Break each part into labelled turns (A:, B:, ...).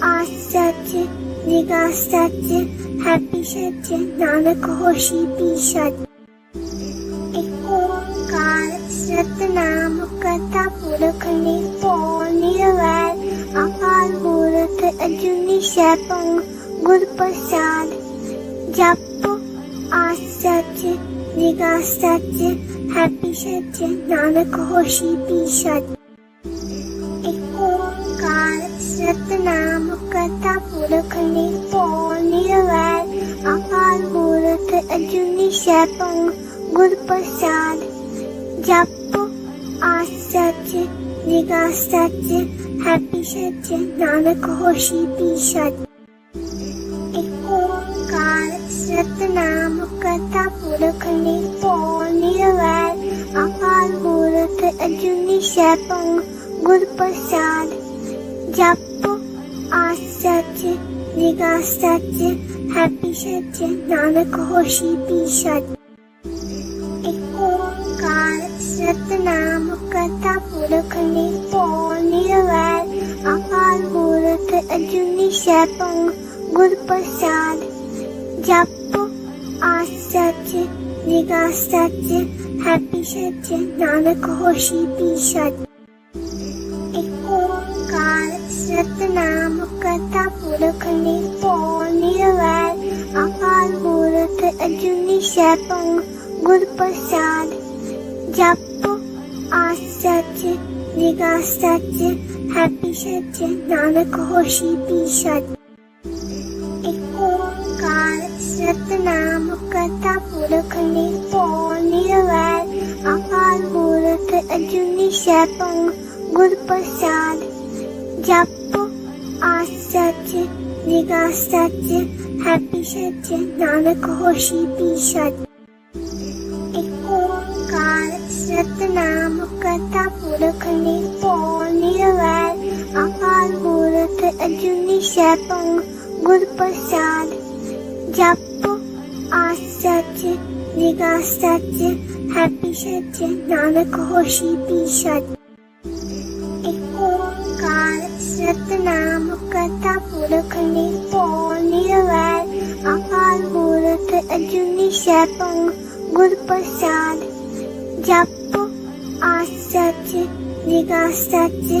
A: آج سچ نگاہ سچ نانک ہوشی پی ست نام کرتا پورک نیپون نرغیر اکال اجنی شیپنگ گر پرساد جپ آج نگا سچ ہیپی سچ نانک ہوشی پی سچ حسرت نام کرتا پورکھنے پونے غیر اپار مورت اجنی شیپنگ گر پرساد جپ آس سچ نگا سچ ہیپی سچ نانک ہوشی پی سچ ایک اوکار ست نام کرتا پورکھنے پونے غیر اپار مورت اجنی شیپنگ گر پرساد جپ آسچھا سچ ہپی ش نانک ہوش پیشکار ست نام کتھا مرک نیپ نیو اکار پورت اجنی شرپ سال جپ آسچ نگاستی ش نانک ہوش پیش حسرت نام کرتا پونی ویر اپار اجنی شیپنگ گر پرساد جپ آس نگا سچ ہیپی سچ نانک ہوشی سچ ایک اوکار ست نام کرتا پورکھنی پونی ویر اپار مورت اجنی شیپنگ گر پرساد جپ آج نگا سچ ہیپی سچ نانک ہوشی پی سچ ست نام کرتا پورکھ نیپو نرویر اکال مورت اجنی شیپنگ گر پرساد جپ آج نگا سچ ہیپی سچ نانک ہوشی پی سچ اکار ست نام കത്താപ്പുലക്കളിൽ പോന്നിരവൽ അപാൽ ഭൂരത്ത് അജുനി ശേപങ് ഗുർപ്രസാദ് ജപ്പ് ആ സച്ച് നിഗാ such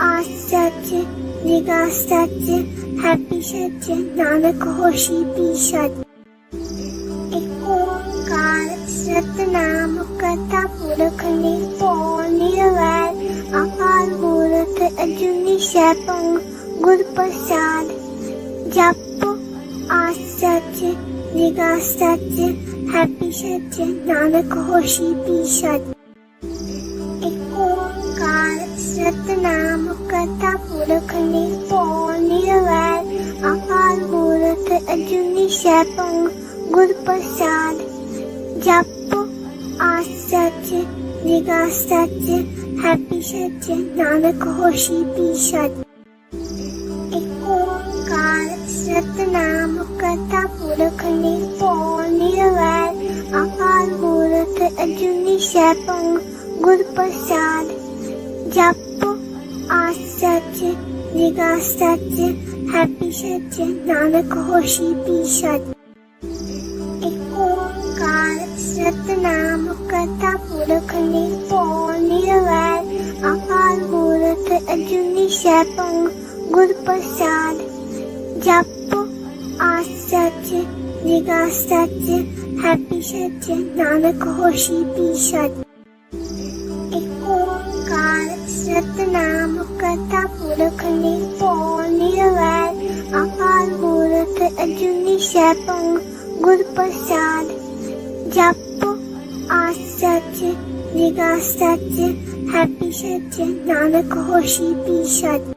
A: ağaç serçe, ligas serçe, happy serçe, nane kohoşi pişat. Eko kal satna mukata purakani ponilavar, apal murat ajuni şapang gurpasad, japo ağaç serçe, ligas serçe, happy serçe, nane kohoşi pişat. ستنامکتا پورکھنی پونیوال اپار مورت اجنی شیپنگ گر پرساد جپ آس سچ نگا سچ ہیپی سچ نانک ہوشی پی سچ اکوکار ستنامکتا پورکھنی پونیوال اپار مورت اجنی شیپنگ گر پرساد جپ آسچھا سچ ہپیشت نانک ہوش بھی شم کار ست نام کتھا مرکنی اکار مورت اجنی شرپ سال جپ آسچ نگاستی ش نانک ہوش بھی ش حسرت نام کرتا پرکھنے پونے غیر اپار گورت اجنی شیپنگ گر پرساد جپ آس سچ نگاہ سچ ہیپی سچ نانک ہوشی پی سچ